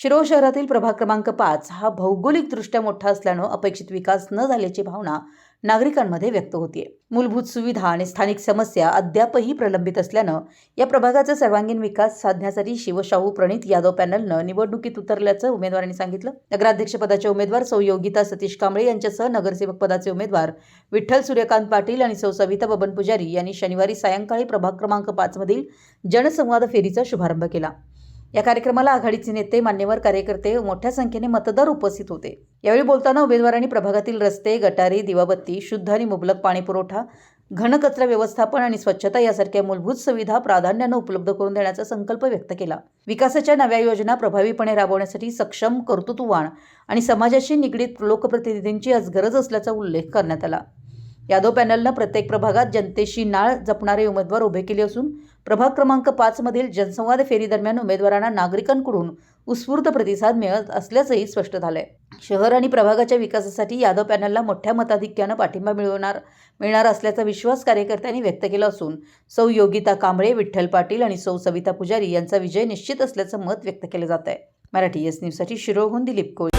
शिरोळ शहरातील प्रभाग क्रमांक पाच हा भौगोलिकदृष्ट्या मोठा असल्यानं अपेक्षित विकास न झाल्याची भावना नागरिकांमध्ये व्यक्त होतीये. मूलभूत सुविधा आणि स्थानिक समस्या अद्यापही प्रलंबित असल्यानं या प्रभागाचा सर्वांगीण विकास साधण्यासाठी शिवशाहू प्रणित यादव पॅनलनं निवडणुकीत उतरल्याचं उमेदवारांनी सांगितलं. नगराध्यक्षपदाचे उमेदवार सौ योगिता सतीश कांबळे यांच्यासह नगरसेवक पदाचे उमेदवार विठ्ठल सूर्यकांत पाटील आणि सौ सविता बबन पुजारी यांनी शनिवारी सायंकाळी प्रभाग क्रमांक पाचमधील जनसंवाद फेरीचा शुभारंभ केला. या कार्यक्रमाला आघाडीचे नेते मान्यवर कार्यकर्ते मोठ्या संख्येने मतदार उपस्थित होते. यावेळी बोलताना उमेदवारांनी प्रभागातील रस्ते गटारी दिवाबत्ती शुद्ध आणि मुबलक पाणीपुरवठा घनकचरा व्यवस्थापन आणि स्वच्छता यासारख्या मूलभूत सुविधा प्राधान्यानं उपलब्ध करून देण्याचा संकल्प व्यक्त केला. विकासाच्या नव्या योजना प्रभावीपणे राबवण्यासाठी सक्षम कर्तृत्ववान आणि समाजाशी निगडीत लोकप्रतिनिधींची आज गरज असल्याचा उल्लेख करण्यात आला. यादव पॅनलनं प्रत्येक प्रभागात जनतेशी नाळ जपणारे उमेदवार उभे केले असून प्रभाग क्रमांक पाचमधील जनसंवाद फेरीदरम्यान उमेदवारांना नागरिकांकडून उत्स्फूर्त प्रतिसाद मिळत असल्याचंही स्पष्ट झालंय. शहर आणि प्रभागाच्या विकासासाठी यादव पॅनलला मोठ्या मताधिक्यानं पाठिंबा मिळवणार मिळणार असल्याचा विश्वास कार्यकर्त्यांनी व्यक्त केला असून सौ योगिता कांबळे विठ्ठल पाटील आणि सौ सविता पुजारी यांचा विजय निश्चित असल्याचं मत व्यक्त केलं जात आहे मराठी एस न्यूजसाठी शिरोहून दिलीप कोळी.